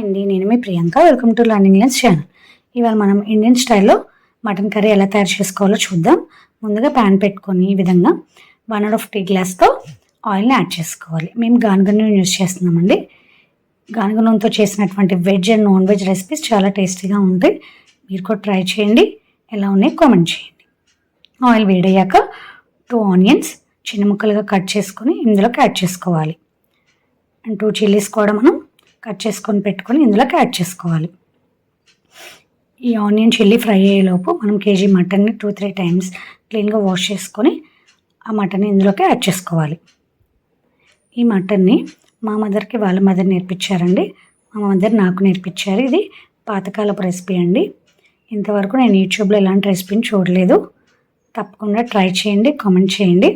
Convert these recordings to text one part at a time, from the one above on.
Hi అండి. నేను మీ Priyanka. Welcome to learning lens channel ఇవాళ మనం ఇండియన్ స్టైల్లో మటన్ కర్రీ ఎలా తయారు చేసుకోవాలో చూద్దాం. ముందుగా ప్యాన్ పెట్టుకొని ఈ విధంగా వన్ అండ్ హాఫ్ టీ గ్లాస్తో ఆయిల్ని యాడ్ చేసుకోవాలి. మేము గానుగ నూనె యూజ్ చేస్తున్నామండి. గానుగ నూనెతో చేసినటువంటి veg and non veg recipes చాలా టేస్టీగా ఉంటాయి. మీరు కూడా ట్రై చేయండి. ఎలా ఉన్నాయి కామెంట్ చేయండి. ఆయిల్ వేడయ్యాక టూ ఆనియన్స్ చిన్న ముక్కలుగా కట్ చేసుకొని ఇందులోకి యాడ్ చేసుకోవాలి. అండ్ టూ చిల్లీస్ కూడా మనం కట్ చేసుకొని పెట్టుకొని ఇందులోకి యాడ్ చేసుకోవాలి. ఈ ఆనియన్ చిల్లీ ఫ్రై అయ్యేలోపు మనం కేజీ మటన్ని టూ త్రీ టైమ్స్ క్లీన్గా వాష్ చేసుకొని ఆ మటన్ని ఇందులోకి యాడ్ చేసుకోవాలి. ఈ మటన్ని మా మదర్కి వాళ్ళ మదర్ నేర్పించారండి. మా మదర్ నాకు నేర్పించారు. ఇది పాతకాలపు రెసిపీ అండి. ఇంతవరకు నేను యూట్యూబ్లో ఎలాంటి రెసిపీని చూడలేదు. తప్పకుండా ట్రై చేయండి కామెంట్ చేయండి.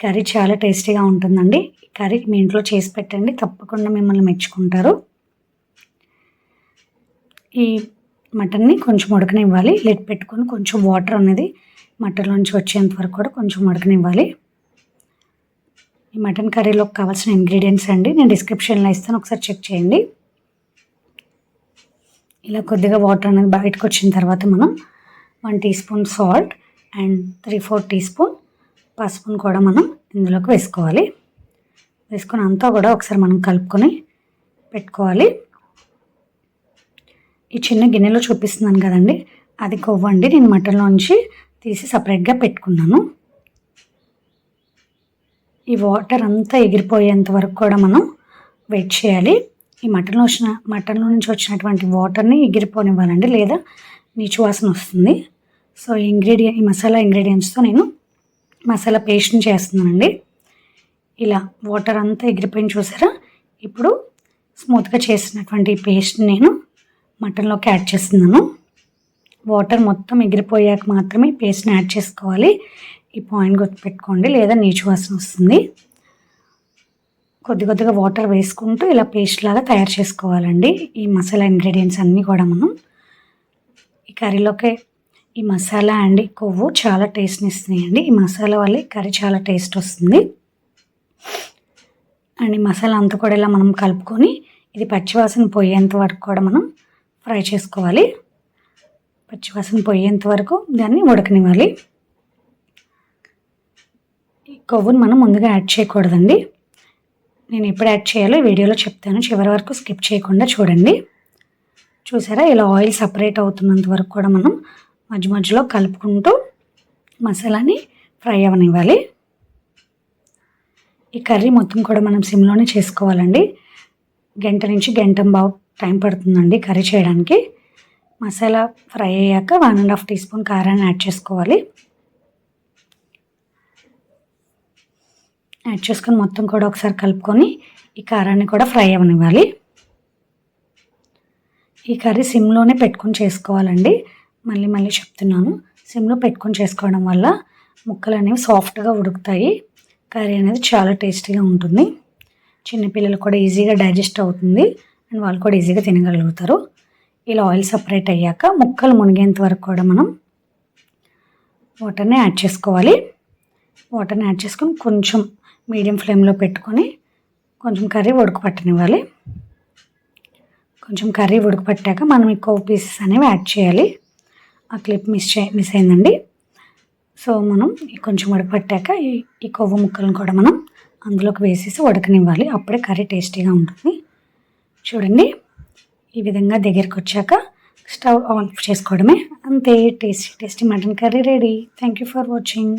కర్రీ చాలా టేస్టీగా ఉంటుందండి. ఈ కర్రీ మీ ఇంట్లో చేసి పెట్టండి తప్పకుండా మిమ్మల్ని మెచ్చుకుంటారు. ఈ మటన్ని కొంచెం ఉడకనివ్వాలి. లిడ్ పెట్టుకొని కొంచెం వాటర్ అనేది మటన్లోంచి వచ్చేంత వరకు కూడా కొంచెం ఉడకనివ్వాలి. ఈ మటన్ కర్రీలోకి కావాల్సిన ఇంగ్రీడియంట్స్ అండి నేను డిస్క్రిప్షన్లో ఇస్తాను ఒకసారి చెక్ చేయండి. ఇలా కొద్దిగా వాటర్ అనేది బయటకు వచ్చిన తర్వాత మనం one teaspoon salt and three four teaspoon పసుపును కూడా మనం ఇందులోకి వేసుకోవాలి. వేసుకుని అంతా కూడా ఒకసారి మనం కలుపుకొని పెట్టుకోవాలి. ఈ చిన్న గిన్నెలో చూపిస్తున్నాను కదండి. అది కొవ్వండి. నేను మటన్లోంచి తీసి సపరేట్గా పెట్టుకున్నాను. ఈ వాటర్ అంతా ఎగిరిపోయేంత వరకు కూడా మనం వెయిట్ చేయాలి. ఈ మటన్లో వచ్చిన మటన్లో నుంచి వచ్చినటువంటి వాటర్ని ఎగిరిపోనివ్వాలండి. లేదా నీచు వాసన వస్తుంది. సో ఈ ఇంగ్రీడియం ఈ మసాలా ఇంగ్రీడియంట్స్తో నేను మసాలా పేస్ట్ని చేస్తున్నానండి. ఇలా వాటర్ అంతా ఎగిరిపోయింది చూసారా? ఇప్పుడు స్మూత్గా చేసినటువంటి పేస్ట్ని నేను మటన్లోకి యాడ్ చేస్తున్నాను. వాటర్ మొత్తం ఎగిరిపోయాక మాత్రమే పేస్ట్ని యాడ్ చేసుకోవాలి. ఈ పాయింట్ గుర్తుపెట్టుకోండి లేదా నీచు వాసన వస్తుంది. కొద్ది కొద్దిగా వాటర్ వేసుకుంటూ ఇలా పేస్ట్ లాగా తయారు చేసుకోవాలండి. ఈ మసాలా ఇంగ్రీడియంట్స్ అన్నీ కూడా మనం ఈ కర్రీలోకి ఈ మసాలా అండి కొవ్వు చాలా టేస్ట్ని ఇస్తున్నాయండి. ఈ మసాలా వల్ల కర్రీ చాలా టేస్ట్ వస్తుంది. అండ్ ఈ మసాలా అంతా కూడా ఇలా మనం కలుపుకొని ఇది పచ్చివాసన పోయేంత వరకు కూడా మనం ఫ్రై చేసుకోవాలి. పచ్చివాసన పోయేంత వరకు దాన్ని ఉడకనివ్వాలి. ఈ కొవ్వుని మనం ముందుగా యాడ్ చేయకూడదండి. నేను ఎప్పుడు యాడ్ చేయాలో వీడియోలో చెప్తాను. చివరి వరకు స్కిప్ చేయకుండా చూడండి. చూసారా ఇలా ఆయిల్ సపరేట్ అవుతున్నంత వరకు కూడా మనం మధ్య మధ్యలో కలుపుకుంటూ మసాలాని ఫ్రై అవ్వనివ్వాలి ఈ కర్రీ మొత్తం కూడా మనం సిమ్లోనే చేసుకోవాలండి. గంట నుంచి గంట బావు టైం పడుతుందండి కర్రీ చేయడానికి. మసాలా ఫ్రై అయ్యాక one and half teaspoon కారాన్ని యాడ్ చేసుకోవాలి. యాడ్ చేసుకొని మొత్తం కూడా ఒకసారి కలుపుకొని ఈ కారాన్ని కూడా ఫ్రై అవ్వనివ్వాలి ఈ కర్రీ సిమ్లోనే పెట్టుకొని చేసుకోవాలండి. మళ్ళీ మళ్ళీ చెప్తున్నాను. సిమ్లో పెట్టుకొని చేసుకోవడం వల్ల ముక్కలు అనేవి సాఫ్ట్గా ఉడుకుతాయి. కర్రీ అనేది చాలా టేస్టీగా ఉంటుంది. చిన్నపిల్లలు కూడా ఈజీగా డైజెస్ట్ అవుతుంది. అండ్ వాళ్ళు కూడా ఈజీగా తినగలుగుతారు. ఇలా ఆయిల్ సపరేట్ అయ్యాక ముక్కలు మునిగేంత వరకు కూడా మనం వాటర్ని యాడ్ చేసుకోవాలి. వాటర్ని యాడ్ చేసుకొని కొంచెం మీడియం ఫ్లేమ్లో పెట్టుకొని కొంచెం కర్రీ ఉడకపట్టనివ్వాలి కొంచెం కర్రీ ఉడకపట్టాక మనం ఎక్కువ పీసెస్ అనేవి యాడ్ చేయాలి. ఆ క్లిప్ మిస్ చే మిస్ అయిందండి. సో మనం కొంచెం ఉడకపట్టాక ఈ ఈ కొవ్వు ముక్కలను కూడా మనం అందులోకి వేసేసి ఉడకనివ్వాలి అప్పుడే కర్రీ టేస్టీగా ఉంటుంది. చూడండి ఈ విధంగా దగ్గరికి వచ్చాక స్టవ్ ఆన్ చేసుకోవడమే. అంతే tasty tasty mutton curry ready. Thank you for watching